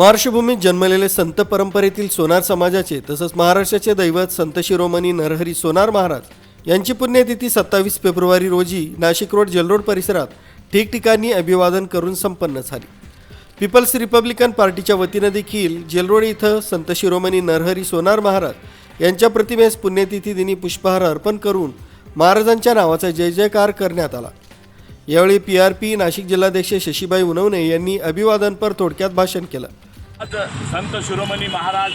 महाराष्ट्रभूमीत जन्मलेले संत परंपरेतील सोनार समाजाचे तसंच महाराष्ट्राचे दैवत संत शिरोमणी नरहरी सोनार महाराज यांची पुण्यतिथी सत्तावीस फेब्रुवारी रोजी नाशिक रोड जलरोड परिसरात ठिकठिकाणी अभिवादन करून संपन्न झाली. पीपल्स रिपब्लिकन पार्टीच्या वतीनं देखील जेलरोड इथं संत शिरोमणी नरहरी सोनार महाराज यांच्या प्रतिमेस पुण्यतिथी दिनी पुष्पहार अर्पण करून महाराजांच्या नावाचा जय जयकार करण्यात आला. यावेळी पी आर पी नाशिक जिल्हाध्यक्ष शशीबाई उनवणे यांनी अभिवादनपर थोडक्यात भाषण केलं. आज संत शिरोमणी महाराज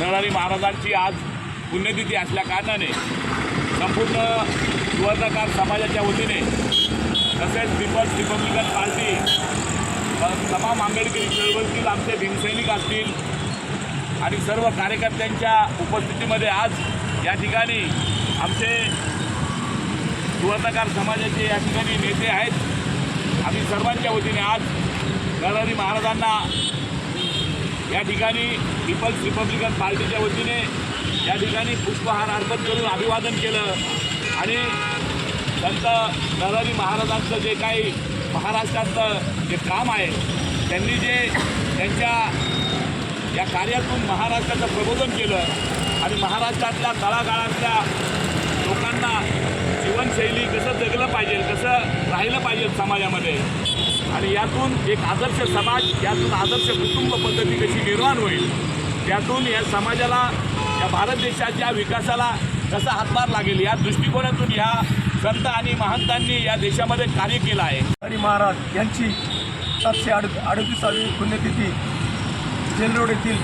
नरहरी महाराजांची आज पुण्यतिथी असल्या कारणाने संपूर्ण सुवर्णकार समाजाच्या वतीने तसेच पीपल्स रिपब्लिकन पार्टी तमाम आंबेडकरी चळवळतील आमचे भीमसैनिक असतील आणि सर्व कार्यकर्त्यांच्या उपस्थितीमध्ये आज या ठिकाणी आमचे सुवर्णकार समाजाचे या ठिकाणी नेते आहेत. आम्ही सर्वांच्या वतीने आज नरहरी महाराजांना या ठिकाणी पीपल्स रिपब्लिकन पार्टीच्या वतीने या ठिकाणी पुष्पहार अर्पण करून अभिवादन केलं. आणि संत नरहरी महाराजांचं जे काही महाराष्ट्रातलं जे काम आहे त्यांनी जे त्यांच्या या कार्यातून महाराष्ट्राचं प्रबोधन केलं आणि महाराष्ट्रातल्या तळागाळातल्या लोकांना जीवनशैली कसं जगलं पाहिजे कसं राहिलं पाहिजे समाजामध्ये आणि यातून एक आदर्श समाज यातून आदर्श कुटुंब पद्धती कशी निर्माण होईल त्यातून या समाजाला या भारत देशाच्या विकासाला कसा हातभार लागेल या दृष्टिकोनातून ह्या संत आणि महंतांनी या देशामध्ये कार्य केलं आहे. हरी महाराज यांची सातशे अड अडतीसावी पुण्यतिथी जेलरोड येथील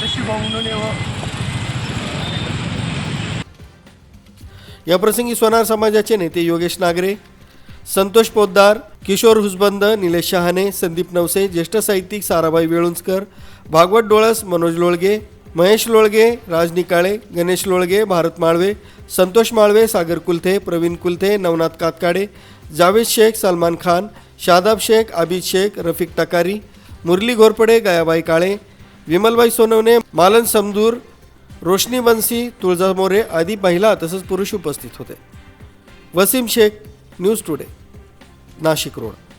शशीभाऊ उनने व याप्रसंगी सोनार समाजाचे नेते योगेश नागरे संतोष पोद्दार किशोर हुसबंद निलेश शहाणे संदीप नवसे ज्येष्ठ साहित्यिक साराबाई वेळुंजकर भागवत डोळस मनोज लोळगे महेश लोळगे राज निकाळे गणेश लोळगे भारत माळवे संतोष माळवे सागर कुलथे प्रवीण कुलथे नवनाथ कातकाडे जावेद शेख सलमान खान शादाब शेख आबिद शेख रफिक टकारी मुरली घोरपडे गयाबाई काळे विमलबाई सोनवणे मालन समदूर रोशनी बन्सी तुळजा मोरे आदी महिला तसंच पुरुष उपस्थित होते. Wasim Shaikh news today Nashik road.